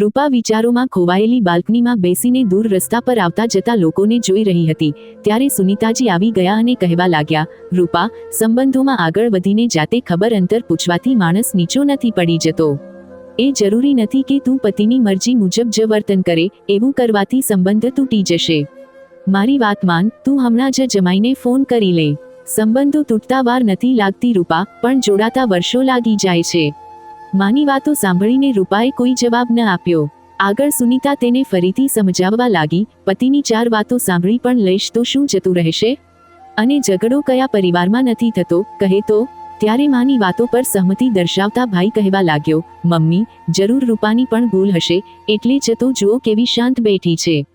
રૂપા વિચારોમાં ખોવાયેલી બાલ્કનીમાં બેસીને દૂર રસ્તા પર આવતા જતા લોકોને જોઈ રહી હતી. ત્યારે સુનીતાજી આવી ગયા અને કહેવા લાગ્યા, રૂપા, સંબંધોમાં આગળ વધીને જાતે ખબર અંતર પૂછવાથી માણસ નીચો નથી પડી જતો. એ જરૂરી નથી કે તું પતિની મરજી મુજબ જ વર્તન કરે, એવું કરવાથી સંબંધ તૂટી જશે. મારી વાત માન, તું હમણાં જ જમાઈને ફોન કરી લે. સંબંધો તૂટતા વાર નથી લાગતી રૂપા, પણ જોડાતા વર્ષો લાગી જાય છે. માની વાતો સાંભળીને રૂપાએ કોઈ જવાબ ન આપ્યો. આગળ સુનીતા તેને ફરીથી સમજાવવા લાગી, પતિની ચાર વાતો સાંભળી પણ લઈશ તો શું જતું રહેશે? અને ઝઘડો કયા પરિવારમાં નથી થતો? કહે તો, ત્યારે માની વાતો પર સહમતિ દર્શાવતા ભાઈ કહેવા લાગ્યો, મમ્મી, જરૂર રૂપાની પણ ભૂલ હશે, એટલે જતો જુઓ કેવી શાંત બેઠી છે.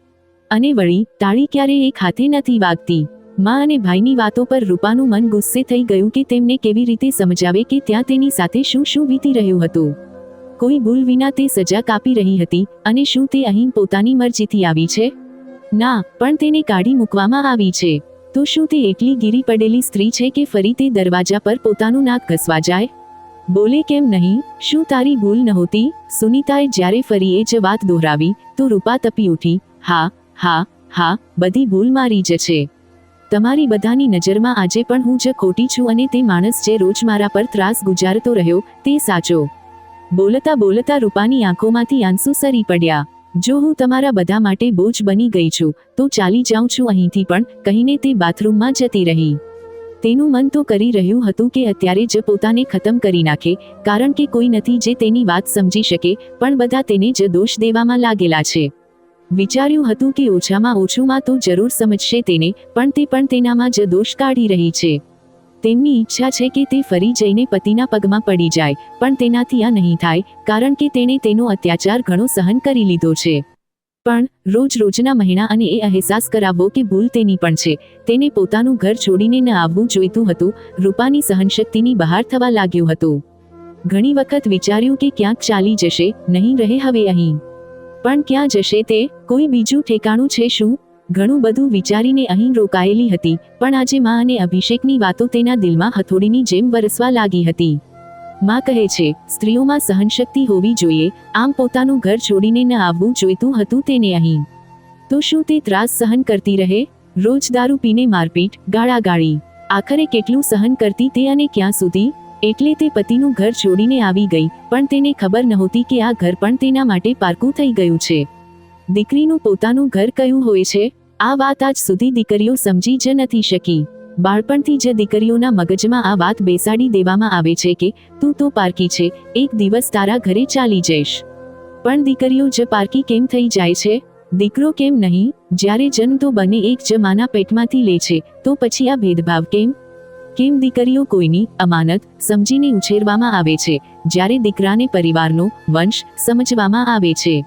અને વળી, તાળી ક્યારે એક હાથે નથી વાગતી? માં અને ભાઈની વાતો પર રૂપાનું મન ગુસ્સે થઈ ગયું કે તેમને કેવી રીતે સમજાવે કે ત્યાં તેની સાથે શું શું વીતી રહ્યું હતું. કોઈ ભૂલ વિના તે સજા કાપી રહી હતી અને શું તે અહીં પોતાની મરજીથી આવી છે? ના, પણ તેને કાઢી મૂકવામાં આવી છે. તો શું તે એટલી ગીરી પડેલી સ્ત્રી છે કે ફરી તે દરવાજા પર પોતાનું નાક ઘસવા જાય? બોલે કેમ નહીં? શું તારી ભૂલ નહોતી? સુનિતાએ જ્યારે ફરી એ જ વાત દોહરાવી, તો રૂપા તપી ઉઠી, હા હા હા, બધી ભૂલ મારી જ છે. તમારી બધાની નજરમાં આજે પણ હું જ ખોટી છું અને તે માણસ જે રોજ મારા પર ત્રાસ ગુજારતો રહ્યો, તે સાચો. બોલતા બોલતા રૂપાની આંખોમાંથી આંસુ સરી પડ્યા. જો હું તમારા બધા માટે બોજ બની ગઈ છું, તો ચાલી જાઉં છું અહીંથી પણ, કહીને તે બાથરૂમમાં જતી રહી. તેનું મન તો કરી રહ્યું હતું કે અત્યારે જ પોતાને ખતમ કરી નાખે, કારણ કે કોઈ નથી જે તેની વાત સમજી શકે, પણ બધા તેને જ દોષ દેવામાં લાગેલા છે. વિચાર્યું હતું કે ઓછામાં ઓછુંમાં તો જરૂર સમજશે તેને, પણ તે પણ તેનામાં જ દોષ કાઢી રહી છે. તેમની ઈચ્છા છે કે તે ફરી જઈને પતિના પગમાં પડી જાય, પણ તેનાથી આ નહીં થાય, કારણ કે તેણે તેનો અત્યાચાર ઘણો સહન કરી લીધો છે. પણ, રોજ રોજના મહિના અને એ અહેસાસ કરાવવો કે ભૂલ તેની પણ છે, તેને પોતાનું ઘર છોડીને ન આવવું જોઈતું હતું, રૂપાની સહનશક્તિની બહાર થવા લાગ્યું હતું. ઘણી વખત વિચાર્યું કે ક્યાંક ચાલી જશે, નહીં રહે હવે અહીં. પણ ક્યાં જશે તે? કોઈ બીજું ઠેકાણું છે શું? ઘણું બધું વિચારીને અહીં રોકાયેલી હતી, પણ આજે માં અને અભિષેકની વાતો તેના દિલમાં હથોડીની જેમ વરસવા લાગી હતી. માં કહે છે, સ્ત્રીઓમાં સહનશક્તિ હોવી જોઈએ, આમ પોતાનું ઘર છોડીને ન આવવું જોઈતું હતું તેને અહીં. તો શું તે ત્રાસ સહન કરતી રહે? રોજ દારૂ પીને મારપીટ, ગાળાગાળી. આખરે કેટલું સહન કરતી તે અને ક્યાં સુધી? એટલે તે પતિનું ઘર છોડીને આવી ગઈ, પણ તેને ખબર નહોતી કે આ ઘર પણ તેના માટે પારકું થઈ ગયું છે. દીકરીનું પોતાનું ઘર કયું હોય છે? આ વાત આજ સુધી દીકરીઓ સમજી જ નથી શકી. બાળપણથી જ દીકરીઓના મગજમાં આ વાત બેસાડી દેવામાં આવે છે કે, તું તો પારકી છે, એક દિવસ તારા ઘરે ચાલી જઈશ. પણ દીકરીઓ, જ પારકી કેમ થઈ જાય છે? દીકરો કેમ નહીં? જ્યારે જન્મ તો બને એક જ માના પેટમાંથી લે છે, તો પછી આ ભેદભાવ કેમ? કેમ દીકરીઓ કોઈની અમાનત સમજીને ઉછેરવામાં આવે છે, જ્યારે દીકરાને પરિવારનો વંશ સમજવામાં આવે છે?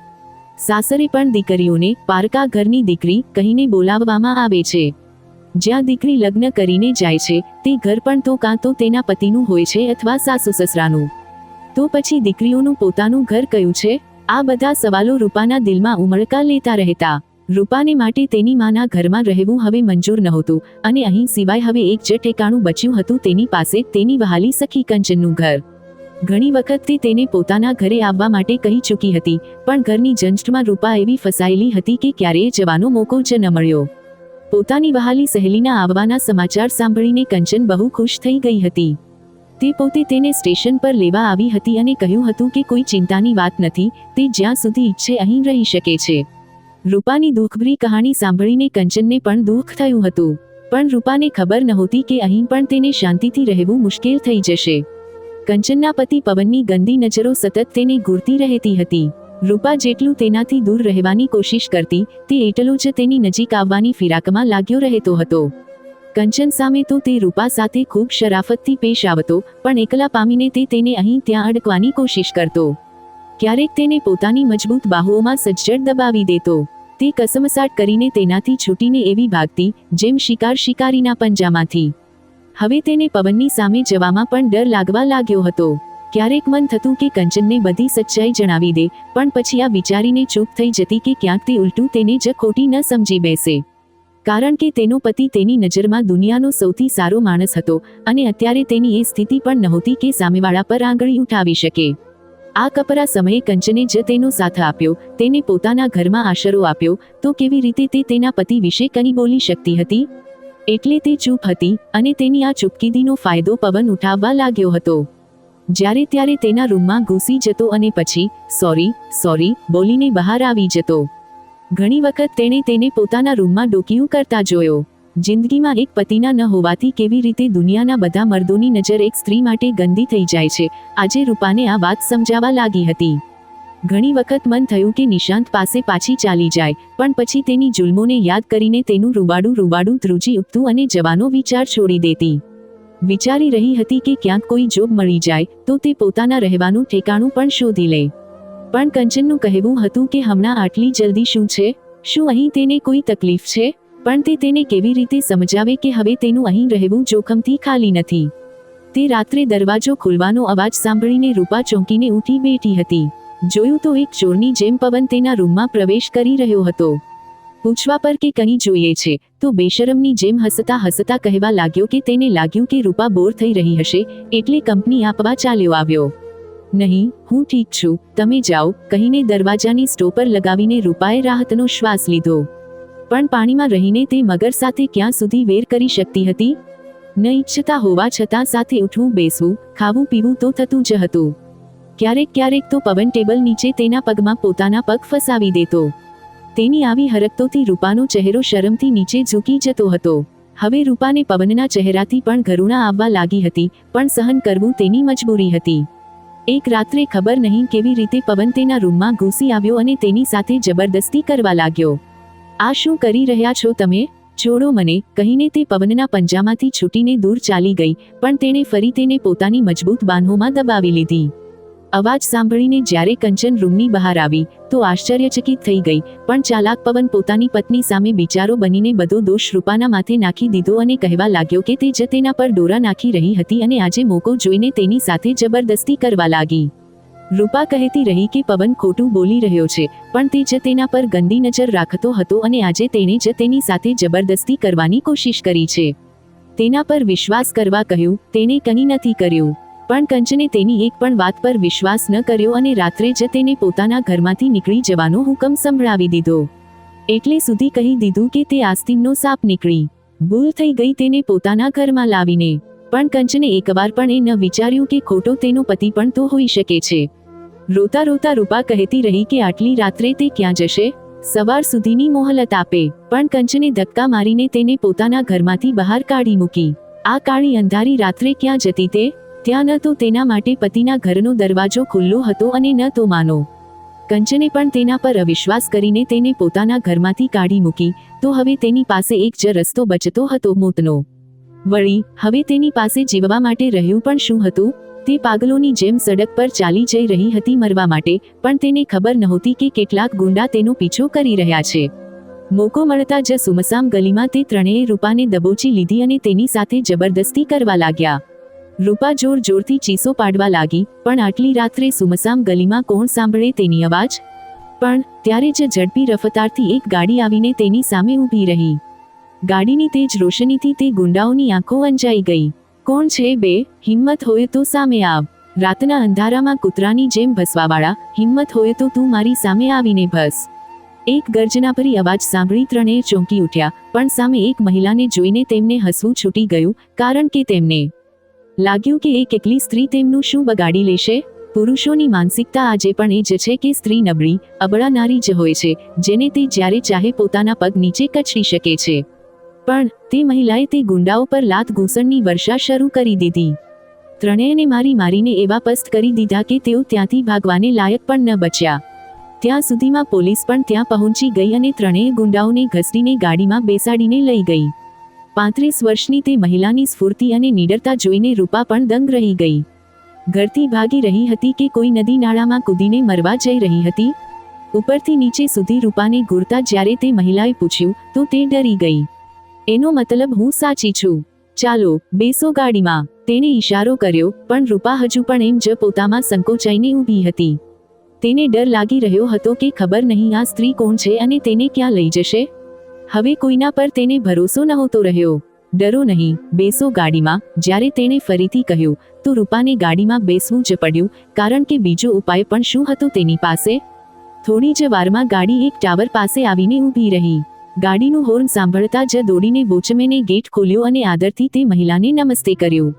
સાસરે પણ દીકરીઓને પારકા ઘરની દીકરી કહીને બોલાવવામાં આવે છે. જ્યાં દીકરી લગ્ન કરીને જાય છે, તે ઘર પણ તો કાં તો તેના પતિનું હોય છે અથવા સાસુ સસરાનું. તો પછી દીકરીઓનું પોતાનું ઘર કયું છે? આ બધા સવાલો રૂપાના દિલમાં ઉમળકા લેતા રહેતા. રૂપાને માટે તેની માના ઘરમાં રહેવું હવે મંજૂર નહોતું, અને અહીં સિવાય હવે એક જ ઠેકાણું બચ્યું હતું તેની પાસે તેની વહાલી સખી કંચનનું ઘર. ઘણી વખત તે તેને પોતાના ઘરે આવવા માટે કહી ચૂકી હતી, પણ ઘરની જંજટમાં રૂપા એવી ફસાયેલી હતી કે ક્યારેય જવાનો મોકો જ ન મળ્યો. પોતાની વહાલી સહેલીના આવવાના સમાચાર સાંભળીને કંચન બહુ ખુશ થઈ ગઈ હતી. તે પોતે તેને સ્ટેશન પર લેવા આવી હતી અને કહ્યું હતું કે કોઈ ચિંતાની વાત નથી, તે જ્યાં સુધી ઈચ્છે અહીં રહી શકે છે. રૂપાની દુઃખભરી કહાણી સાંભળીને કંચનને પણ દુઃખ થયું હતું. પણ રૂપાને ખબર નહોતી કે અહીં પણ તેને શાંતિથી રહેવું મુશ્કેલ થઈ જશે. કંચનના પતિ પવનની ગંદી નજરો સતત તેને ઘૂરતી રહેતી હતી. રૂપા જેટલું તેનાથી દૂર રહેવાની કોશિશ કરતી, તે એટલો જ તેની નજીક આવવાની ફિરાકમાં લાગ્યો રહેતો હતો. કંચન સામે તો તે રૂપા સાથે ખૂબ શરાફતથી પેશ આવતો, પણ એકલા પામીને તે તેને અહીં ત્યાં અડકવાની કોશિશ કરતો. ક્યારેક તેને પોતાની મજબૂત બાહુઓમાં સજ્જડ દબાવી દેતો. તે કસમસાટ કરીને તેનાથી છૂટીને એવી ભાગતી, જેમ શિકાર શિકારીના પંજામાંથી. હવે તેને પવનની સામે જવામાં પણ ડર લાગવા લાગ્યો હતો. ક્યારેક મન થતું કે કંચનને બધી સચ્ચાઈ જણાવી દે, પણ પછી આ વિચારીને ચૂપ થઈ જતી કે ક્યાંક તે ઉલટું તેને જ ખોટી ન સમજી બેસે. કારણ કે તેનો પતિ તેની નજરમાં દુનિયાનો સૌથી સારો માણસ હતો, અને અત્યારે તેની એ સ્થિતિ પણ નહોતી કે સામેવાળા પર આંગળી ઉઠાવી શકે. આ કપરા સમયે કંચને જ તેનો સાથ આપ્યો, તેને પોતાના ઘરમાં આશરો આપ્યો, તો કેવી રીતે તે તેના પતિ વિશે કંઈ બોલી શકતી હતી? એટલે તે ચૂપ હતી અને તેની આ ચૂપકીદીનો ફાયદો પવન ઉઠાવવા લાગ્યો હતો. જ્યારે ત્યારે તેના રૂમમાં ઘૂસી જતો અને પછી, સોરી સોરી, બોલીને બહાર આવી જતો. ઘણી વખત તેણે તેને પોતાના રૂમમાં ડોકિયું કરતા જોયો. જિંદગીમાં એક પતિના ન હોવાથી કેવી રીતે દુનિયાના બધા મર્દોની નજર એક સ્ત્રી માટે ગંદી થઈ જાય છે, આજે રૂપાને આ વાત સમજાવા લાગી હતી. ઘણી વખત મન થયું કે નિશાંત પાસે પાછી ચાલી જાય, પણ પછી તેની જુલ્મોને યાદ કરીને તેનું રૂવાડું રૂવાડું ધ્રુજી ઉઠતું અને જવાનો વિચાર છોડી દેતી. વિચારી રહી હતી કે ક્યાંક કોઈ જોબ મળી જાય, તો તે પોતાના રહેવાનું ઠેકાણું પણ શોધી લે. પણ કંચનનું કહેવું હતું કે હમણાં આટલી જલ્દી શું છે? શું અહીં તેને કોઈ તકલીફ છે? પણ તે તેને કેવી રીતે સમજાવે કે હવે તેનું અહીં રહેવું જોખમથી ખાલી નથી? તે રાત્રે દરવાજો ખુલવાનો અવાજ સાંભળીને રૂપા ચોંકીને ઊઠી બેઠી હતી. જોયું તો એક ચોરની જેમ પવન તેના રૂમમાં પ્રવેશ કરી રહ્યો હતો. પૂછવા પર કે કંઈ જોઈએ છે, તો બેશરમની જેમ હસતા હસતા કહેવા લાગ્યો કે તેને લાગ્યું કે રૂપા બોર થઈ રહી હશે, એટલે કંપની આપવા ચાલ્યો આવ્યો. નહીં, હું ઠીક છું, તમે જાઓ, કહીને દરવાજાની સ્ટોપર લગાવીને રૂપાએ રાહતનો શ્વાસ લીધો. પણ પાણીમાં રહીને તે મગર સાથે ક્યાં સુધી વેર કરી શકતી હતી? ન ઈચ્છતા હોવા છતાં સાથે ઉઠવું, બેસવું, ખાવું, પીવું તો થતું જ હતું. ક્યારેક ક્યારેક તો પવન ટેબલ નીચે તેના પગમાં પોતાના પગ ફસાવી દેતો. તેની આવી હરકતોથી રૂપાનો ચહેરો શરમથી નીચે ઝૂકી જતો હતો. હવે રૂપાને પવનના ચહેરાથી પણ કરુણા આવવા લાગી હતી, પણ સહન કરવું તેની મજબૂરી હતી. એક રાત્રે ખબર નહીં કેવી રીતે પવન તેના રૂમમાં ઘૂસી આવ્યો અને તેની સાથે જબરદસ્તી કરવા લાગ્યો. આ શું કરી રહ્યા છો તમે? છોડો મને, કહીને તે પવનના પંજામાંથી છૂટીને દૂર ચાલી ગઈ, પણ તેણે ફરી તેને પોતાની મજબૂત બાંધોમાં દબાવી લીધી. અવાજ સાંભળીને જ્યારે કંચન રૂમની બહાર આવી, તો આશ્ચર્યચકિત થઈ ગઈ, પણ ચાલાક પવન પોતાની પત્ની સામે બિચારો બનીને બધો દોષ રૂપાના માથે નાખી દીધો અને કહેવા લાગ્યો કે તે જ તેના પર દોરા નાખી રહી હતી અને આજે મોકો જોઈને તેની સાથે જબરદસ્તી કરવા લાગી. રૂપા કહેતી રહી કે પવન ખોટું બોલી રહ્યો છે, પણ તે જ તેના પર ગંદી નજર રાખતો હતો અને આજે તેણે જ તેની સાથે જબરદસ્તી કરવાની કોશિશ કરી છે. તેના પર વિશ્વાસ કરવા કહ્યું, તેણે કંઈ નથી કર્યું. પણ કંચને તેની એક પણ વાત પર વિશ્વાસ ન કર્યો અને રાત્રે જ તેને પોતાના ઘરમાંથી નીકળી જવાનો હુકમ સંભળાવી દીધો. એટલે સુધી કહી દીધું કે તે આસ્તિનનો સાપ નીકળી. ભૂલ થઈ ગઈ તેને પોતાના ઘરમાં લાવીને. પણ કંચને એકવાર પણ એ ન વિચાર્યું કે ખોટો તેનો પતિ પણ તો હોઈ શકે છે. રોતા રોતા રૂપા કહેતી રહી કે આટલી રાત્રે તે ક્યાં જશે? સવાર સુધીની મોહલત આપે, પણ કંચને ધક્કા મારીને તેને પોતાના ઘરમાંથી બહાર કાઢી મૂકી. આ કાળી અંધારી રાત્રે ક્યાં જતી તે? ત્યાં ન તો તેના માટે પતિના ઘરનો દરવાજો ખુલ્લો હતો અને ન તો માનો. કંચને પણ તેના પર અવિશ્વાસ કરીને તેને પોતાના ઘરમાંથી કાઢી મૂકી, તો હવે તેની પાસે એક જ રસ્તો બચતો હતો મોતનો. વળી, હવે તેની પાસે જીવવા માટે રહ્યું પણ શું હતું? તે પાગલોની જેમ સડક પર ચાલી જઈ રહી હતી મરવા માટે, પણ તેને ખબર નહોતી કે કેટલાક ગુંડા તેનો પીછો કરી રહ્યા છે. મોકો મળતા જ સુમસામ ગલીમાં તે ત્રણેય રૂપાને દબોચી લીધી અને તેની સાથે જબરદસ્તી કરવા લાગ્યા. રૂપા જોર જોરથી ચીસો પાડવા લાગી, પણ આટલી રાત્રે સુમસામ ગલીમાં કોણ સાંભળે તેની અવાજ? પણ, ત્યારે જ ઝડપી રફતારથી એક ગાડી આવીને તેની સામે ઊભી રહી. ગાડીની તેજ રોશનીથી તે ગુંડાઓની આંખો વંચાઈ ગઈ. કોણ છે બે? હિંમત હોય તો સામે આવ. રાતના અંધારામાં કૂતરાની જેમ ભસવાવાળા, હિંમત હોય તો તું મારી સામે આવીને ભસ. એક ગર્જનાભરી અવાજ સાંભળી ત્રણેય ચોંકી ઉઠ્યા, પણ સામે એક મહિલાને જોઈને તેમને હસવું છૂટી ગયું, કારણ કે તેમને લાગ્યું કે એક એકલી સ્ત્રી તેમનું શું બગાડી લેશે? પુરુષોની માનસિકતા આજે પણ એ જ છે કે સ્ત્રી નબળી, અબળા નારી જ હોય છે, જેને તે જ્યારે ચાહે પોતાના પગ નીચે કચડી શકે છે. પણ તે મહિલાએ તે ગુંડાઓ પર લાત ઘૂંસણની વર્ષા શરૂ કરી દીધી. ત્રણેયને મારી મારીને એવા પસ્ત કરી દીધા કે તેઓ ત્યાંથી ભાગવાને લાયક પણ ન બચ્યા. ત્યાં સુધીમાં પોલીસ પણ ત્યાં પહોંચી ગઈ અને ત્રણેય ગુંડાઓને ઘસડીને ગાડીમાં બેસાડીને લઈ ગઈ. પાંત્રીસ વર્ષની તે મહિલાની સ્ફૂર્તિ અને નીડરતા જોઈને રૂપા પણ દંગ રહી ગઈ. ઘરથી ભાગી રહી હતી કે કોઈ નદી નાળામાં કૂદીને મરવા જઈ રહી હતી? ઉપરથી નીચે સુધી રૂપાને ઘૂરતા જ્યારે તે મહિલાએ પૂછ્યું, તો તે ડરી ગઈ? એનો મતલબ હું સાચી છું. ચાલો, બેસો ગાડીમાં. તેણે ઈશારો કર્યો, પણ રૂપા હજુ પણ એમ જ પોતામાં સંકોચાઈને ઊભી હતી. તેને ડર લાગી રહ્યો હતો કે ખબર નહીં આ સ્ત્રી કોણ છે અને તેને ક્યાં લઈ જશે? હવે કોઈના પર તેને ભરોસો નહોતો રહ્યો. ડરો નહીં, બેસો ગાડીમાં. જ્યારે તેણે ફરીથી કહ્યું, તો રૂપાને ગાડીમાં બેસવું જ પડ્યું, કારણ કે બીજો ઉપાય પણ શું હતો તેની પાસે? થોડી જ વારમાં ગાડી એક ટાવર પાસે આવીને ઊભી રહી. ગાડીનું હોર્ન સાંભળતા જ દોડીને વોચમેને ગેટ ખોલ્યો અને આદરથી તે મહિલાને નમસ્તે કર્યું.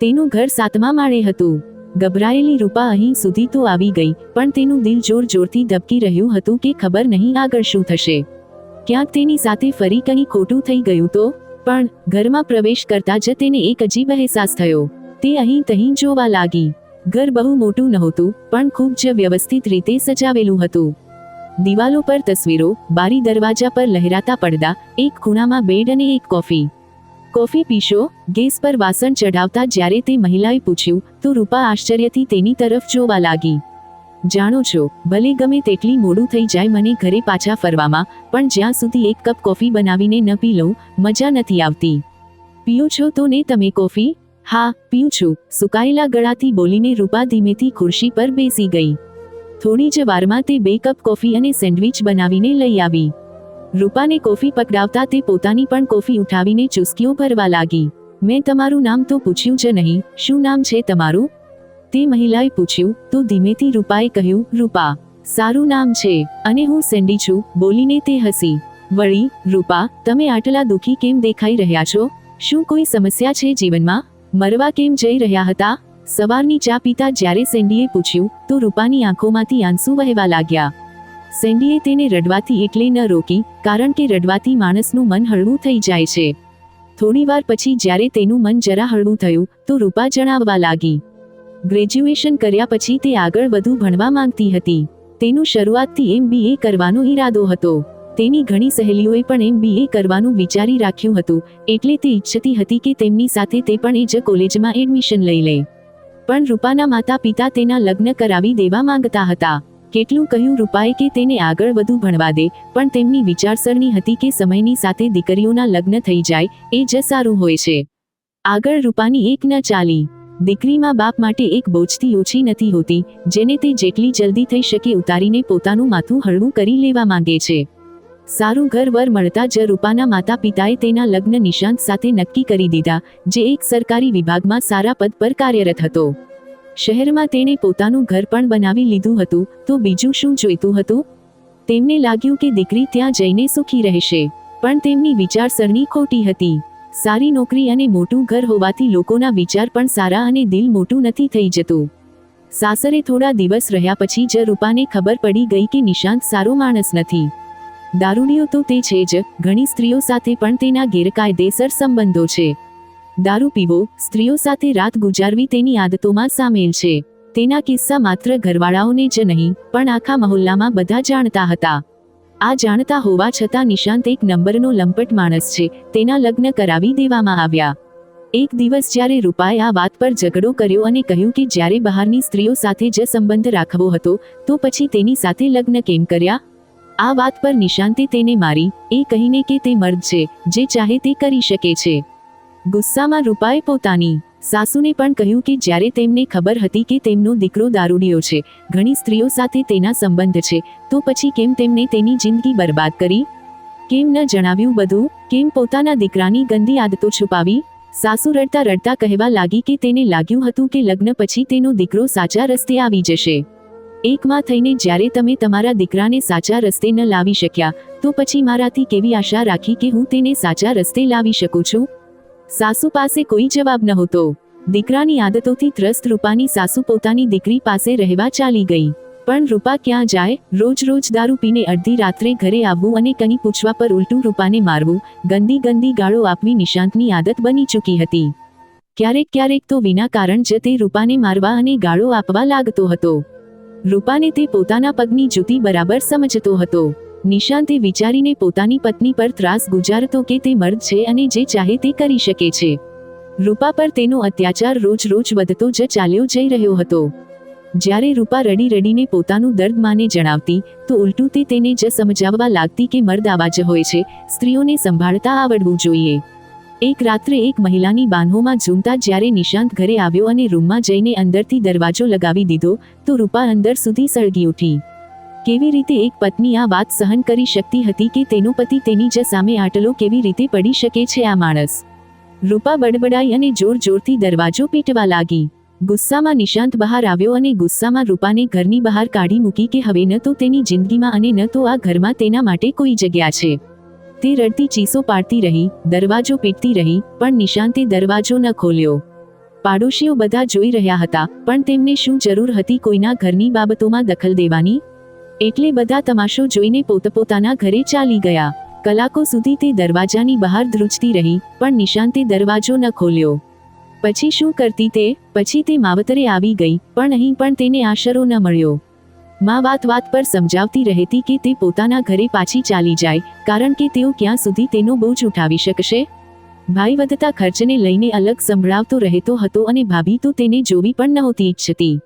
તેનું ઘર સાતમા માળે હતું. ગભરાયેલી રૂપા અહીં સુધી તો આવી ગઈ, પણ તેનું દિલ જોર જોરથી ધબકી રહ્યું હતું કે ખબર નહીં આગળ શું થશે. ક્યાંક તેની સાથે ફરી કંઈ ખોટું થઈ ગયું તો? પણ ઘરમાં પ્રવેશ કરતા જ તેને એક અજીબ અહેસાસ થયો. તે અહીં તહીં જોવા લાગી. ઘર બહુ મોટું નહોતું, પણ ખૂબ જ વ્યવસ્થિત રીતે સજાવેલું હતું. દિવાલો પર તસવીરો, બારી દરવાજા પર લહેરાતા પડદા, એક ખૂણામાં બેડ અને એક કોફી. કોફી પીશો, ગેસ પર વાસણ ચઢાવતા જ્યારે તે મહિલાએ પૂછ્યું, તો રૂપા આશ્ચર્યથી તેની તરફ જોવા લાગી? જાણો છો, ભલે ગમે તેટલી મોડું થઈ જાય મને ઘરે પાછા ફરવામાં, પણ જ્યાં સુધી એક કપ કોફી બનાવીને ન પી લઉં, મજા નથી આવતી. પીઓ છો તો ને તમે કોફી? હા, પીઉં છું. સુકાયેલા ગળાથી બોલીને રૂપા ધીમેથી ખુરશી પર બેસી ગઈ. થોડી જ વારમાં તે બે કપ કોફી અને સેન્ડવિચ બનાવીને લઈ આવી. રૂપાને કોફી પકડાવતા તે પોતાની પણ કોફી ઉઠાવીને ચુસ્કીઓ ભરવા લાગી. મેં તમારું નામ તો પૂછ્યું જ નહીં. શું નામ છે તમારું? તે મહિલાએ પૂછ્યું. તો ધીમેથી રૂપાએ કહ્યું, રૂપા. સારું નામ છે. અને હું સેન્ડી છું. બોલીને તે હસી. વળી, રૂપા, તમે આટલા દુઃખી કેમ દેખાઈ રહ્યા છો? શું કોઈ સમસ્યા છે જીવનમાં? મરવા કેમ જઈ રહ્યા હતા? સવારની ચા પીતા જ્યારે સેન્ડીએ પૂછ્યું, તો રૂપાની આંખોમાંથી આંસુ વહેવા લાગ્યા? સેન્ડીએ તેને રડવાથી એટલે ન રોકી, કારણ કે રડવાથી માણસનું મન હળવું થઈ જાય છે. થોડીવાર પછી જ્યારે તેનું મન જરા હળવું થયું, તો રૂપા જણાવવા લાગી. ગ્રેજ્યુએશન કર્યા પછી તે આગળ વધુ ભણવા માંગતી હતી. તેનું શરૂઆતથી એમ બી એ કરવાનો ઈરાદો હતો. તેની ઘણી સહેલીઓએ પણ એમ બી એ કરવાનું વિચારી રાખ્યું હતું, એટલે તે ઈચ્છતી હતી કે તેમની સાથે તે પણ એ જ કોલેજમાં એડમિશન લઈ લે. પણ રૂપાના માતા પિતા તેના લગ્ન કરાવી દેવા માંગતા હતા. કેટલું કહ્યું રૂપાએ કે તેને આગળ વધુ ભણવા દે, પણ તેમની વિચારસરણી હતી કે સમયની સાથે દીકરીઓના લગ્ન થઈ જાય, એ જ સારું હોય છે. આગળ રૂપાની એક ન ચાલી. દીકરીમાં બાપ માટે એક બોજથી ઓછી નથી હોતી, જેને તે જેટલી જલ્દી થઈ શકે ઉતારીને પોતાનું માથું હળવું કરી લેવા માંગે છે. સારું ઘર વર મળતા જ રૂપાના માતા પિતાએ તેના લગ્ન નિશાંત સાથે નક્કી કરી દીધા, જે એક સરકારી વિભાગમાં સારા પદ પર કાર્યરત હતો. શહેરમાં તેણે પોતાનું ઘર પણ બનાવી લીધું હતું, તો બીજું શું જોઈતું હતું? તેમને લાગ્યું કે દીકરી ત્યાં જઈને સુખી રહેશે, પણ તેમની વિચારસરણી ખોટી હતી. સારી નોકરી અને મોટું ઘર હોવાથી લોકોના વિચાર પણ સારા અને દિલ મોટું નથી થઈ જતું. સાસરે થોડા દિવસ રહ્યા પછી જ રૂપાને ખબર પડી ગઈ કે નિશાંત સારો માણસ નથી. દારૂડિયો તો તે છે જ, ઘણી સ્ત્રીઓ સાથે પણ તેના ગેરકાયદેસર સંબંધો છે. દારૂ પીવો, સ્ત્રીઓ સાથે રાત ગુજારવી તેની આદતોમાં સામેલ છે. તેના કિસ્સા માત્ર ઘરવાળાઓને જ નહીં, પણ આખા મહોલ્લામાં બધા જાણતા હતા. આ જાણતા હોવા છતાં નિશાંત એક નંબરનો લંપટ માણસ છે, તેના લગ્ન કરાવી દેવામાં આવ્યા. એક દિવસ જ્યારે રૂપાએ આ વાત પર ઝઘડો કર્યો અને કહ્યું કે જ્યારે બહારની સ્ત્રીઓ સાથે જ સંબંધ રાખવો હતો, તો પછી તેની સાથે લગ્ન કેમ કર્યા? આ વાત પર નિશાંતે તેને મારી, એ કહીને કે તે મર્દ છે, જે ચાહે તે કરી શકે છે. ગુસ્સામાં રૂપાએ પોતાની સાસુને પણ કહ્યું કે જ્યારે તેમને ખબર હતી કે તેમનો દીકરો દારૂડિયો છે, ઘણી સ્ત્રીઓ સાથે તેના સંબંધ છે, તો પછી કેમ તેમને તેની જિંદગી બરબાદ કરી? કેમ ન જણાવ્યું બધું? કેમ પોતાના દીકરાની ગંદી આદતો છુપાવી? સાસુ રડતા રડતા કહેવા લાગી કે તેને લાગ્યું હતું કે લગ્ન પછી તેનો દીકરો સાચા રસ્તે આવી જશે. એકમાં થઈને જ્યારે તમે તમારા દીકરાને સાચા રસ્તે ન લાવી શક્યા, તો પછી મારાથી કેવી આશા રાખી કે હું તેને સાચા રસ્તે લાવી શકું છું? સાસુ પાસે કોઈ જવાબ નહોતો. દીકરાની આદતોથી ત્રસ્ત રૂપાની સાસુ પોતાની દીકરી પાસે રહેવા ચાલી ગઈ. પણ રૂપા ક્યાં જાય? રોજ રોજ દારૂ પીને અડધી રાત્રે ઘરે આવવું અને કંઈ પૂછવા પર ઉલટું રૂપાને મારવું, ગંદી ગંદી ગાળો આપવી નિશાંતની આદત બની ચૂકી હતી. ક્યારેક ક્યારેક તો વિના કારણ જ તે રૂપાને મારવા અને ગાળો આપવા લાગતો હતો. રૂપાને તે પોતાના પગની જૂતી બરાબર સમજતો હતો. નિશાંતે વિચારીને પોતાની પત્ની પર ત્રાસ ગુજારતો કે તે મર્દ છે અને જે ચાહે તે કરી શકે છે. રૂપા પર તેનો અત્યાચાર રોજ રોજ વધતો જ ચાલ્યો જઈ રહ્યો હતો. જ્યારે રૂપા રડી રડીને પોતાનું દર્દ માને જણાવતી, તો ઉલટું તે તેને જ સમજાવવા લાગતી કે મર્દ આવા જ હોય છે, સ્ત્રીઓને સંભાળતા આવડવું જોઈએ. એક રાત્રે એક મહિલાની બાંધોમાં ઝૂમતા જ્યારે નિશાંત ઘરે આવ્યો અને રૂમમાં જઈને અંદરથી દરવાજો લગાવી દીધો, તો રૂપા અંદર સુધી સળગી ઉઠી. કેવી રીતે એક પત્ની આ વાત સહન કરી શકતી હતી કે તેનો પતિ તેની જ સામે આટલો કેવી રીતે પડી શકે છે આ માણસ? રૂપા બડબડાઈ અને જોર જોરથી દરવાજો પીટવા લાગી. ગુસ્સામાં નિશાંત બહાર આવ્યો અને ગુસ્સામાં રૂપાને ઘરની બહાર કાઢી મૂકી કે હવે ન તો તેની જિંદગીમાં અને ન તો આ ઘરમાં તેના માટે કોઈ જગ્યા છે. તે રડતી ચીસો પાડતી રહી, દરવાજો પીટતી રહી, પણ નિશાંતે દરવાજો ન ખોલ્યો. પાડોશીઓ બધા જોઈ રહ્યા હતા, પણ તેમને શું જરૂર હતી કોઈના ઘરની બાબતોમાં દખલ દેવાની? એટલે બધા તમાશો જોઈને પોતપોતાના ઘરે ચાલી ગયા. કલાકો સુધી તે દરવાજાની બહાર ધ્રુજતી રહી, પણ નિશાંતે દરવાજો ન ખોલ્યો. પછી શું કરતી તે? પછી તે માવતરે આવી ગઈ, પણ અહીં પણ તેને આશરો ન મળ્યો. માં વાત વાત પર સમજાવતી રહેતી કે તે પોતાના ઘરે પાછી ચાલી જાય, કારણ કે તેઓ ક્યાં સુધી તેનો બોજ ઉઠાવી શકશે? ભાઈ વધતા ખર્ચને લઈને અલગ સંભળાવતો રહેતો હતો અને ભાભી તો તેને જોવી પણ નહોતી ઈચ્છતી.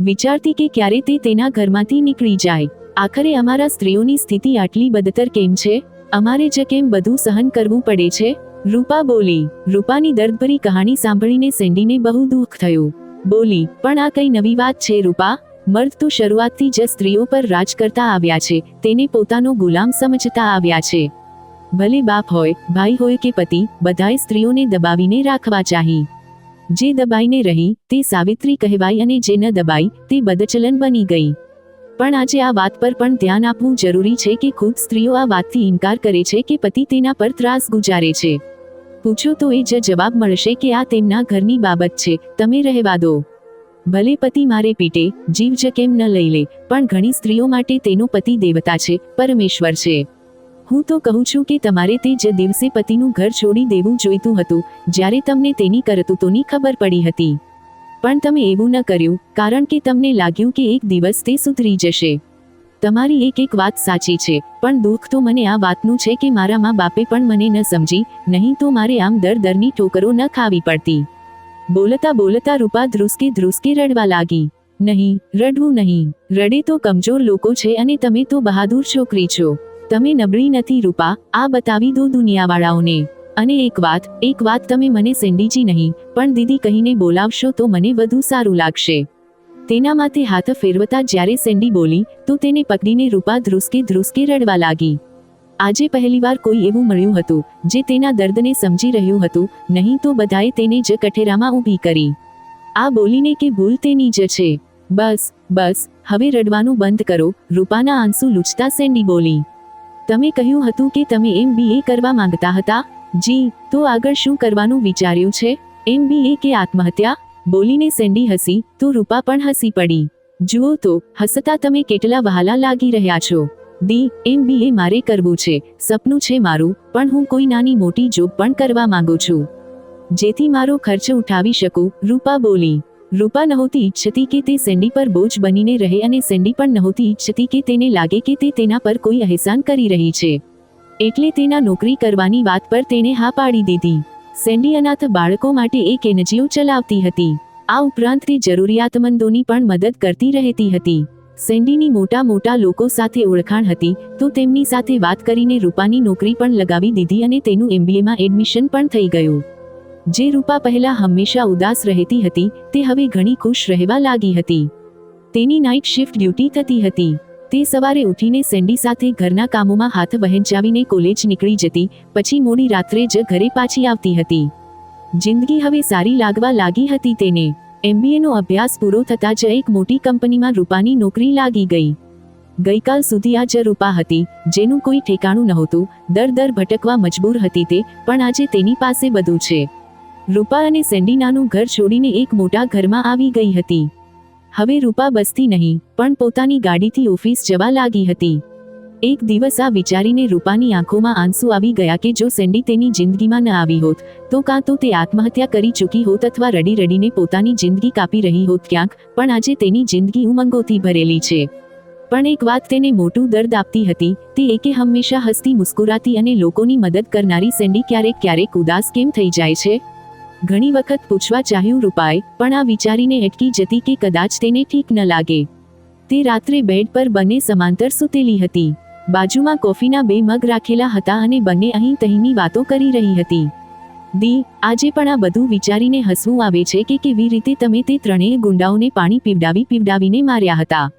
વિચારતી કે ક્યારે તે તેના ઘરમાંથી નીકળી જાય. આખરે અમારા સ્ત્રીઓની સ્થિતિ આટલી બદતર કેમ છે? અમારે જ કેમ બધું સહન કરવું પડે છે? રૂપા બોલી, રૂપાની દર્દભરી કહાણી સાંભળીને સેન્ડીને બહુ દુઃખ થયું. બોલી, પણ આ કઈ નવી વાત છે રૂપા? મર્દ તો શરૂઆતથી જ સ્ત્રીઓ પર રાજ કરતા આવ્યા છે, તેને પોતાનો ગુલામ સમજતા આવ્યા છે. ભલે બાપ હોય, ભાઈ હોય કે પતિ, બધાએ સ્ત્રીઓને દબાવીને રાખવા ચાહી. જે દબાઈને રહી, તે સાવિત્રી કહેવાય અને જે ન દબાઈ તે બદચલન બની ગઈ. પણ આજે આ વાત પર પણ ધ્યાન આપવું જરૂરી છે કે ખુદ સ્ત્રીઓ આ વાતથી ઇનકાર કરે છે કે પતિ તેના પર ત્રાસ ગુજારે છે. પૂછો તો એ જ જવાબ મળશે કે આ તેમના ઘરની બાબત છે, તમે રહેવા દો. ભલે પતિ મારે પીટે, જીવ જ કેમ ન લઈ લે, પણ ઘણી સ્ત્રીઓ માટે તેનો પતિ દેવતા છે, પરમેશ્વર છે. હું તો કહું છું કે તમારે તે જ દિવસે પતિનું ઘર છોડી દેવું જોઈતું હતું, જ્યારે તમને તેની કરતૂતોની ખબર પડી હતી. પણ તમે એવું ન કર્યું, કારણ કે તમને લાગ્યું કે એક દિવસ તે સુધરી જશે. તમારી એક એક વાત સાચી છે, પણ દુઃખ તો મને આ વાતનું છે કે મારા મા બાપે પણ મને ન સમજી, નહીં તો મારે આમ દર દરની ઠોકરો ન ખાવી પડતી. બોલતા બોલતા રૂપા ધ્રુસકી ધ્રુસકી રડવા લાગી. નહીં, રડવું નહીં. રડે તો કમજોર લોકો છે અને તમે તો બહાદુર છોકરી છો. તમે નબળી નથી રૂપા. આ બતાવી દો દુનિયાવાળાઓને. અને એક વાત એક વાત તમે મને સેન્ડીજી નહીં, પણ દીદી કહીને બોલાવશો તો મને વધુ સારું લાગશે. તેના માથે હાથ ફેરવતા જ્યારે સેન્ડી બોલી, તો તેને પકડીને રૂપા ધ્રુસકી ધ્રુસકી રડવા લાગી. આજે પહેલીવાર કોઈ એવું મળ્યું હતું, જે તેના દર્દને સમજી રહ્યું હતું, નહીં તો બધાએ તેને જ કઠેરામાં ઊભી કરી. આ બોલીને કે ભૂલ તેની જ છે. બસ બસ, હવે રડવાનું બંધ કરો, રૂપાના આંસુ લૂછતા સેન્ડી બોલી. તમે કહ્યું હતું કે તમે એમ બી એ કરવા માંગતા હતા? જી, તો આગળ શું કરવાનું વિચાર્યું છે? એમ બી એ કે આત્મહત્યા? બોલીને સેન્ડી હસી, તો રૂપા પણ હસી પડી. જુઓ તો, હસતા તમે કેટલા વહાલા લાગી રહ્યા છો. દી, એમ બી એ મારે કરવું છે. સપનું છે મારું, પણ હું કોઈ નાની મોટી જોબ પણ કરવા માંગુ છું. જેથી મારો ખર્ચ ઉઠાવી શકું, રૂપા બોલી. રૂપા નહોતી ઈચ્છતી કે તે સેન્ડી પર બોજ બનીને રહે અને સેન્ડી પણ નહોતી ઈચ્છતી કે તેને લાગે કે તે તેના પર કોઈ અહેસાન કરી રહી છે. એટલે તેના નોકરી કરવાની વાત પર તેને હા પાડી દીધી. સેન્ડી અનાથ બાળકો માટે એક એનજીઓ ચલાવતી હતી. આ ઉપરાંત તે જરૂરિયાતમંદોની પણ મદદ કરતી રહેતી હતી. સેન્ડીની મોટા મોટા લોકો સાથે ઓળખાણ હતી, તો તેમની સાથે વાત કરીને રૂપાની નોકરી પણ લગાવી દીધી અને તેનું એમબીએમાં એડમિશન પણ થઈ ગયું. જે રૂપા પહેલા હંમેશા ઉદાસ રહેતી હતી, તે હવે ઘણી ખુશ રહેવા લાગી હતી. તેની નાઇટ શિફ્ટ ડ્યુટી થતી હતી. તે સવારે ઉઠીને સેન્ડી સાથે ઘરના કામોમાં હાથ વહેંચાવીને કોલેજ નીકળી જતી, પછી મોડી રાત્રે જ ઘરે પાછી આવતી હતી. જિંદગી હવે સારી લાગવા લાગી હતી તેને. એમબીએનો અભ્યાસ પૂરો થતાં જ એક મોટી કંપનીમાં રૂપાની નોકરી લાગી ગઈ. ગઈકાલ સુધી આ જ રૂપા હતી, જેનું કોઈ ઠેકાણું નહોતું, દર દર ભટકવા મજબૂર હતી તે, પણ આજે તેની પાસે બધું છે. રૂપા અને સેન્ડીનાનું ઘર છોડીને એક મોટા ઘરમાં આવી ગઈ હતી. હવે રૂપા બસતી નહીં, પણ પોતાની ગાડીથી ઓફિસ જવા લાગી હતી. એક દિવસ આ વિચારીને રૂપાની આંખોમાં આંસુ આવી ગયા કે જો સેન્ડી તેની જિંદગીમાં ન આવી હોત, તો કાં તો તે આત્મહત્યા કરી ચૂકી હોત અથવા રડી રડીને પોતાની જિંદગી કાપી રહી હોત ક્યાંક, પણ આજે તેની જિંદગી ઉમંગોથી ભરેલી છે. પણ એક વાત તેને મોટું દર્દ આપતી હતી, તે એકે હંમેશા હસતી, મુસ્કુરાતી અને લોકોની મદદ કરનારી સેન્ડી ક્યારેક ક્યારેક ઉદાસ કેમ થઈ જાય છે? ઘણી વખત પૂછવા ચાહ્યું રૂપાએ, પણ આ વિચારીને અટકી જતી કે કદાચ તેને ઠીક ન લાગે. તે રાત્રે બેડ પર બંને સમાંતર સૂતેલી હતી. બાજુમાં કોફીના બે મગ રાખેલા હતા અને બંને અહીં તહીંની વાતો કરી રહી હતી. દી, આજે પણ આ બધું વિચારીને હસવું આવે છે કે કેવી રીતે તમે તે ત્રણેય ગુંડાઓને પાણી પીવડાવી પીવડાવીને માર્યા હતા.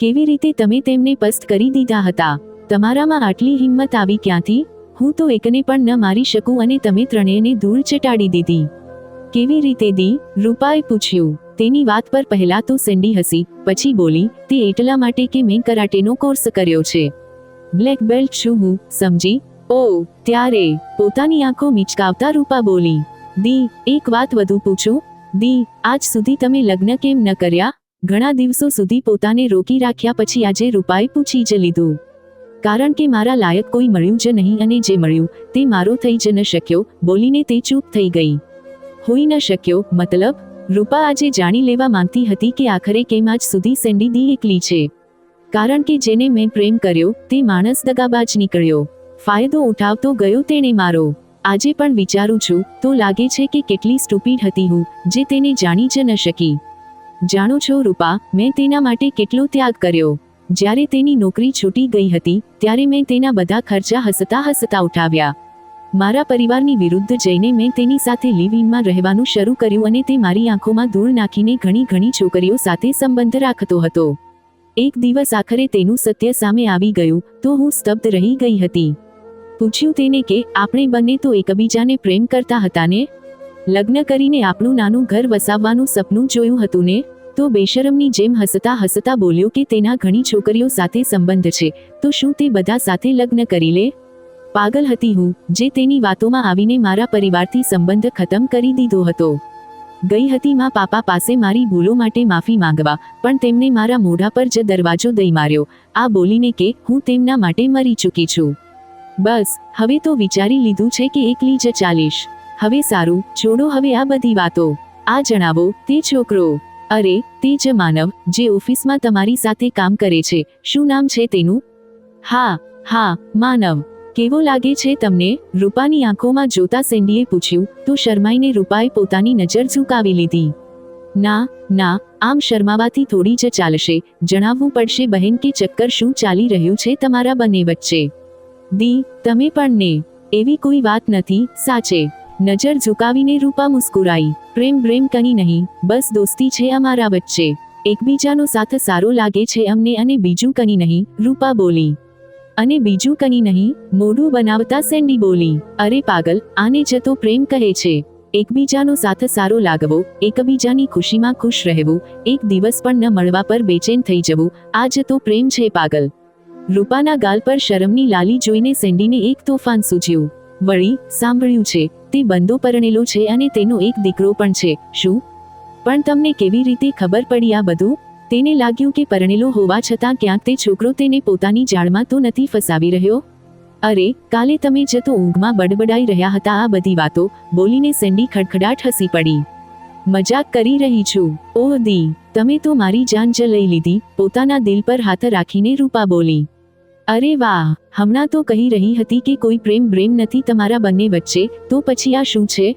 કેવી રીતે તમે તેમને પસ્ત કરી દીધા હતા. તમારામાં આટલી હિંમત આવી ક્યાંથી? હું તો એકને પણ ન મારી શકું અને તમે ત્રણેયને ધૂળ ચટાડી દીધી. કેવી રીતે દી? રૂપાએ પૂછ્યું. તેની વાત પર પહેલા તો સેન્ડી હસી, પછી બોલી, તે એટલા માટે કે મેં કરાટેનો કોર્સ કર્યો છે. બ્લેક બેલ્ટ છું હું, સમજી? ઓ ત્યારે, પોતાની આંખો મિચકાવતા રૂપા બોલી. દી, એક વાત વધુ પૂછું? દી, આજ સુધી તમે લગ્ન કેમ ન કર્યા? ઘણા દિવસો સુધી પોતાને રોકી રાખ્યા પછી આજે રૂપાએ પૂછી જ લીધું. કારણ કે મારા લાયક કોઈ મળ્યું જ નહીં અને જે મળ્યું, તે મારો થઈ જ ન શક્યો, બોલીને તે ચૂપ થઈ ગઈ. હોઈ ન શક્યો, મતલબ? રૂપા આજે જાણી લેવા માંગતી હતી કે આખરે કેમ આજ સુધી સેન્ડી દી એકલી છે? કારણ કે જેને મેં પ્રેમ કર્યો, તે માણસ દગાબાજ નીકળ્યો. ફાયદો ઉઠાવતો ગયો તેણે મારો. આજે પણ વિચારું છું, તો લાગે છે કે કેટલી સ્ટુપિડ હતી હું, જે તેને જાણી જ ન શકી. જાણો છો, રૂપા, મેં તેના માટે કેટલો ત્યાગ કર્યો. જ્યારે તેની નોકરી છૂટી ગઈ હતી, ત્યારે મેં તેના બધા ખર્ચા હસતા હસતા ઉઠાવ્યા. મારા પરિવારની વિરુદ્ધ જઈને મેં તેની સાથે લિવ ઇનમાં રહેવાનું શરૂ કર્યું અને તે મારી આંખોમાં ધૂળ નાખીને ઘણી ઘણી છોકરીઓ સાથે સંબંધ રાખતો હતો. એક દિવસ આખરે તેનું સત્ય સામે આવી ગયું, તો હું સ્તબ્ધ રહી ગઈ હતી. પૂછ્યું તેને કે, આપણે બંને તો એકબીજાને પ્રેમ કરતા હતા ને? લગ્ન કરીને આપણું નાનું ઘર વસાવવાનું સપનું જોયું હતું ને, તો બેશરમની જેમ હસતા હસતા બોલ્યો કે, તેના ઘણી છોકરીઓ સાથે સંબંધ છે, તો શું તે બધા સાથે લગ્ન કરી લે? પાગલ હતી હું, જે તેની વાતોમાં આવીને મારા પરિવારથી સંબંધ ખતમ કરી દીધો હતો. ગઈ હતી મા પાપા પાસે મારી ભૂલો માટે માફી માંગવા, પણ તેમને મારા મોઢા પર જ દરવાજો દઈ માર્યો. આ બોલીને કે, હું તેમના માટે મરી ચૂકી છું. બસ, હવે તો વિચારી લીધું છે કે એકલી જ ચાલીશ. હવે સારું, છોડો હવે આ બધી વાતો. આ જણાવો, તે છોકરો. અરે, તે જ માનવ, જે ઓફિસમાં તમારી સાથે કામ કરે છે. શું નામ છે તેનું? હા હા, માનવ. કેવો લાગે છે તમને? રૂપાની આંખોમાં જોતા સેન્ડીએ પૂછ્યું, તો શરમાઈને રૂપાએ પોતાની નજર ઝુકાવી લીધી. ના ના, આમ શરમાવાથી થોડી જ ચાલશે. જણાવવું પડશે બહેન કે ચક્કર શું ચાલી રહ્યું છે તમારા બંને વચ્ચે. દી, તમે પણ ને. એવી કોઈ વાત નથી, સાચે. નજર ઝુકાવીને રૂપા મુસ્કુરાઈ, પ્રેમ પ્રેમ કની નહીં, બસ દોસ્તી છે અમારા વચ્ચે. એકબીજાનો સાથ સારો લાગે છે અમને અને બીજું કની નહીં. રૂપા બોલી અને બીજું કંઈ નહીં, મોઢું બનાવતા સેન્ડી બોલી, અરે પાગલ, આને જતો પ્રેમ કહે છે. એકબીજાનો સાથ સારો લાગવો, એકબીજાની ખુશીમાં ખુશ રહેવું, એક દિવસ પણ ન મળવા પર બેચેન થઈ જવું આ જતો પ્રેમ છે પાગલ. રૂપાના ગાલ પર શરમની લાલી જોઈને સેન્ડીને એક તોફાન સૂજ્યું. વળી, સાંભળ્યું છે, તે બંદો પરણેલો છે અને તેનો એક દીકરો પણ છે. શું? પણ તમને કેવી રીતે ખબર પડી આ બધું? તેને લાગ્યું કે પરણેલો હોવા છતાં ક્યાંક તે છોકરો તેને પોતાની જાળમાં તો નથી ફસાવી રહ્યો? અરે, કાલે તમે જતો ઊંઘમાં બડબડાઈ રહ્યા હતા આ બધી વાતો, બોલીને સેન્ડી ખડખડાટ હસી પડી. મજાક કરી રહી છું. ઓહ દી, તમે તો મારી જાન જ લઈ લીધી, પોતાના દિલ પર હાથ રાખીને રૂપા બોલી. અરે વાહ, હમણાં તો કહી રહી હતી કે કોઈ પ્રેમ બ્રેમ નથી તમારા બંને વચ્ચે, તો પછી આ શું છે?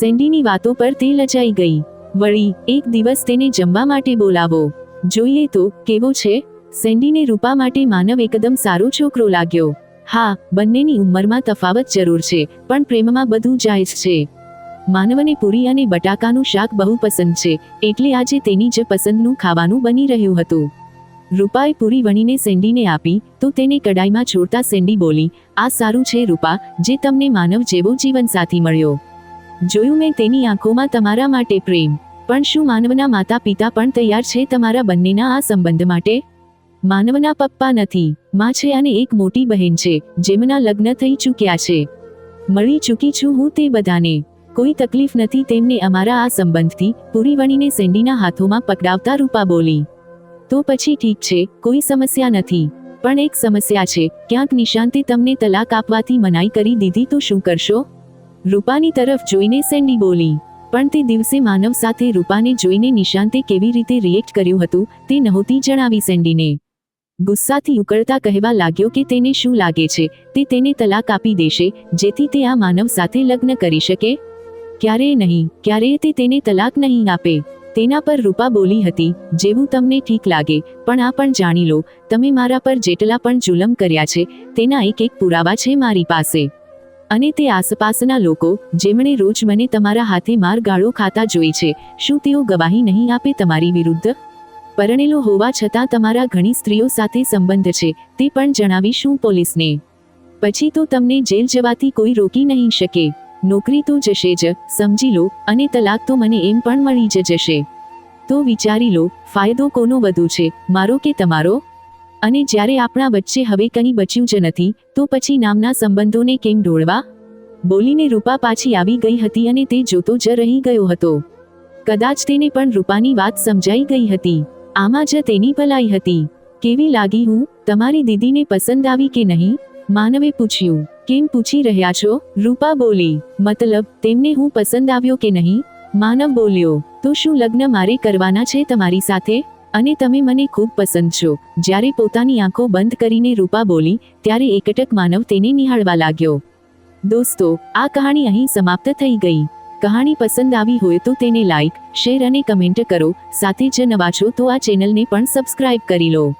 સેન્ડીની વાતો પર તે લજાઈ ગઈ. વળી, એક દિવસ તેને જમવા માટે બોલાવો. જોઈએ તો, કેવો છે? સેન્ડીને રૂપા માટે માનવ એકદમ સારો છોકરો લાગ્યો. હા, બંનેની ઉંમરમાં તફાવત જરૂર છે, પણ પ્રેમમાં બધું જાય જ છે. માનવને પૂરી અને બટાકાનું શાક બહુ પસંદ છે, એટલે આજે તેની જ પસંદનું ખાવાનું બની રહ્યું હતું. રૂપાએ પૂરી વણીને સેન્ડીને આપી, તો તેને કડાઈમાં છોડતા સેન્ડી બોલી, આ સારું છે રૂપા, જે તમને માનવ જેવો જીવનસાથી મળ્યો. જોયું મેં તેની આંખોમાં તમારા માટે પ્રેમ. પણ શું માનવના માતા પિતા પણ તૈયાર છે તમારા બંનેના આ સંબંધ માટે? માનવના પપ્પા નથી, માં છે અને એક મોટી બહેન છે, જેમના લગ્ન થઈ ચૂક્યા છે. મળી ચૂકી છું હું તે બધાને. કોઈ તકલીફ નથી તેમને અમારા આ સંબંધથી, પૂરી વણીને સેન્ડીના હાથોમાં પકડાવતા રૂપા બોલી. તો પછી ઠીક છે, કોઈ સમસ્યા નથી. પણ એક સમસ્યા છે, ક્યાંક નિશાંતે તમને તલાક આપવાથી મનાઈ કરી દીધી તો શું કરશો? રૂપાની તરફ જોઈને સેન્ડી બોલી. પણ તે દિવસે માનવ સાથે રૂપાને જોઈને નિશાંતે કેવી રીતે રિએક્ટ કર્યું હતું તે નહોતી જણાવી સેન્ડીને. ગુસ્સાથી ઉકળતા કહેવા લાગ્યો કે તેને શું લાગે છે, તે તેને તલાક આપી દેશે, જેથી તે આ માનવ સાથે લગ્ન કરી શકે? ક્યારેય નહીં, ક્યારેય તે તેને તલાક નહીં આપે. તેના પર રૂપા બોલી હતી, જેવું તમને ઠીક લાગે, પણ આ પણ જાણી લો, તમે મારા પર જેટલા પણ જુલમ કર્યા છે, તેના એક એક પુરાવા છે મારી પાસે. અને તે આસપાસના લોકો, જેમણે રોજ મને તમારા હાથે માર ગાળો ખાતા જોઈ છે, શું તેઓ ગવાહી નહીં આપે તમારી વિરુદ્ધ? પરણેલો હોવા છતાં તમારા ઘણી સ્ત્રીઓ સાથે સંબંધ છે, તે પણ જણાવીશું પોલીસને. પછી તો તમને જેલ જવાથી કોઈ રોકી નહીં શકે. નોકરી તો જશે જ, સમજી લો, અને તલાક તો મને એમ પણ મળી જ જશે. તો વિચારી લો, ફાયદો કોનો વધુ છે, મારો કે તમારો? અને જ્યારે આપણા વચ્ચે હવે કંઈ બચ્યું જ નથી, તો પછી નામના સંબંધોને કેમ ડોળવા બોલીને રૂપા પાછી આવી ગઈ હતી અને તે જોતો જ રહી ગયો હતો. કદાચ તેને પણ રૂપાની વાત સમજાઈ ગઈ હતી. આમાં જ તેની ભલાઈ હતી. કેવી લાગી હું? તમારી દીદીને પસંદ આવી કે નહીં? માનવે પૂછ્યું. કેમ પૂછી રહ્યા છો? રૂપા બોલી. મતલબ, તેમને હું પસંદ આવ્યો કે નહીં? માનવ બોલ્યો. તો શું લગ્ન મારે કરવાના છે તમારી સાથે? અને તમે મને ખૂબ પસંદ છો. જ્યારે પોતાની આંખો બંધ કરીને રૂપા બોલી, ત્યારે એકટક માનવ તેને નિહાળવા લાગ્યો. દોસ્તો, આ કહાણી અહીં સમાપ્ત થઈ ગઈ. કહાણી પસંદ આવી હોય તો તેને લાઇક શેર અને કમેન્ટ કરો. સાથે જ નવા છો તો આ ચેનલને પણ સબસ્ક્રાઇબ કરી લો.